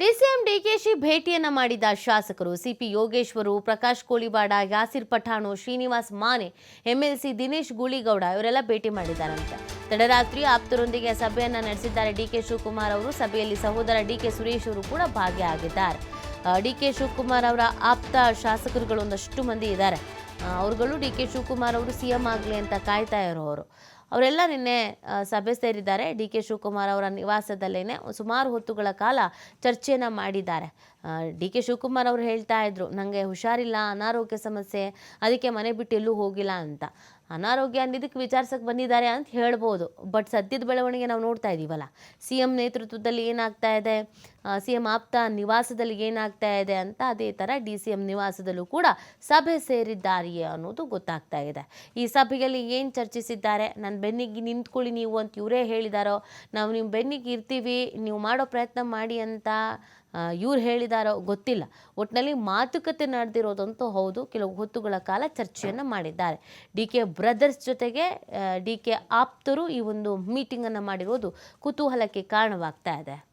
DCM DKShi ಭೇಟಿಯನ್ನ ಮಾಡಿದ ಶಾಸಕರು ಸಿಪಿ ಯೋಗೇಶ್ವರು, ಪ್ರಕಾಶ್ ಕೋಳಿವಾಡ, ಯಾಸಿರ್ ಪಠಾಣು, ಶ್ರೀನಿವಾಸ್ ಮಾನೆ, ಎಂಎಲ್ಸಿ ದಿನೇಶ್ ಗೂಳಿಗೌಡ ಇವರೆಲ್ಲ ಭೇಟಿ ಮಾಡಿದ್ದಾರಂತೆ. ತಡರಾತ್ರಿ ಆಪ್ತರೊಂದಿಗೆ ಸಭೆಯನ್ನ ನಡೆಸಿದ್ದಾರೆ ಡಿಕೆ ಶಿವಕುಮಾರ್ ಅವರು. ಸಭೆಯಲ್ಲಿ ಸಹೋದರ ಡಿಕೆ ಸುರೇಶ್ ಅವರು ಕೂಡ ಭಾಗಿಯಾಗಿದ್ದಾರೆ. ಡಿಕೆ ಶಿವಕುಮಾರ್ ಅವರ ಆಪ್ತ ಶಾಸಕರುಗಳು ಒಂದಷ್ಟು ಮಂದಿ ಇದ್ದಾರೆ. ಅವರುಗಳು ಡಿ ಕೆ ಶಿವಕುಮಾರ್ ಅವರು ಸಿ ಎಂ ಆಗಲಿ ಅಂತ ಕಾಯ್ತಾ ಇರೋರು. ಅವರೆಲ್ಲ ನಿನ್ನೆ ಸಭೆ ಸೇರಿದ್ದಾರೆ. ಡಿ ಕೆ ಶಿವಕುಮಾರ್ ಅವರ ನಿವಾಸದಲ್ಲೇನೆ ಸುಮಾರು ಹೊತ್ತುಗಳ ಕಾಲ ಚರ್ಚೆಯನ್ನು ಮಾಡಿದ್ದಾರೆ. ಡಿ ಕೆ ಶಿವಕುಮಾರ್ ಅವರು ಹೇಳ್ತಾ ಇದ್ರು ನನಗೆ ಹುಷಾರಿಲ್ಲ, ಅನಾರೋಗ್ಯ ಸಮಸ್ಯೆ, ಅದಕ್ಕೆ ಮನೆ ಬಿಟ್ಟು ಎಲ್ಲೂ ಹೋಗಿಲ್ಲ ಅಂತ. ಅನಾರೋಗ್ಯ ಅಂದಿದ್ದಕ್ಕೆ ವಿಚಾರಿಸಕ್ಕೆ ಬಂದಿದ್ದಾರೆ ಅಂತ ಹೇಳ್ಬೋದು. ಬಟ್ ಸದ್ಯದ ಬೆಳವಣಿಗೆ ನಾವು ನೋಡ್ತಾ ಇದ್ದೀವಲ್ಲ ಸಿ ಎಂ ನೇತೃತ್ವದಲ್ಲಿ ಏನಾಗ್ತಾ ಇದೆ? ಸಿ ಎಂ ಆಪ್ತ ನಿವಾಸದಲ್ಲಿ ಏನಾಗ್ತಾ ಇದೆ ಅಂತ ಅದೇ ಥರ ಡಿ ಸಿ ಎಂ ನಿವಾಸದಲ್ಲೂ ಕೂಡ ಸಭೆ ಸೇರಿದ್ದಾರೆಯೇ ಅನ್ನೋದು ಗೊತ್ತಾಗ್ತಾ ಇದೆ. ಈ ಸಭೆಯಲ್ಲಿ ಏನು ಚರ್ಚಿಸಿದ್ದಾರೆ? ನನ್ನ ಬೆನ್ನಿಗೆ ನಿಂತ್ಕೊಳ್ಳಿ ನೀವು ಅಂತ ಇವರೇ ಹೇಳಿದಾರೋ. ನಾವು ನಿಮ್ಮ ಬೆನ್ನಿಗೆ ಇರ್ತೀವಿ, ನೀವು ಮಾಡೋ ಪ್ರಯತ್ನ ಮಾಡಿ ಅಂತ ಇವ್ರು ಹೇಳಿದಾರೋ ಗೊತ್ತಿಲ್ಲ. ಒಟ್ಟಿನಲ್ಲಿ ಮಾತುಕತೆ ನಡೆದಿರೋದಂತೂ ಹೌದು, ಕೆಲವು ಹೊತ್ತುಗಳ ಕಾಲ ಚರ್ಚೆಯನ್ನು ಮಾಡಿದ್ದಾರೆ. ಡಿ ಕೆ ಬ್ರದರ್ಸ್ ಜೊತೆಗೆ ಡಿ ಕೆ ಆಪ್ತರು ಈ ಒಂದು ಮೀಟಿಂಗನ್ನು ಮಾಡಿರೋದು ಕುತೂಹಲಕ್ಕೆ ಕಾರಣವಾಗ್ತಾ ಇದೆ.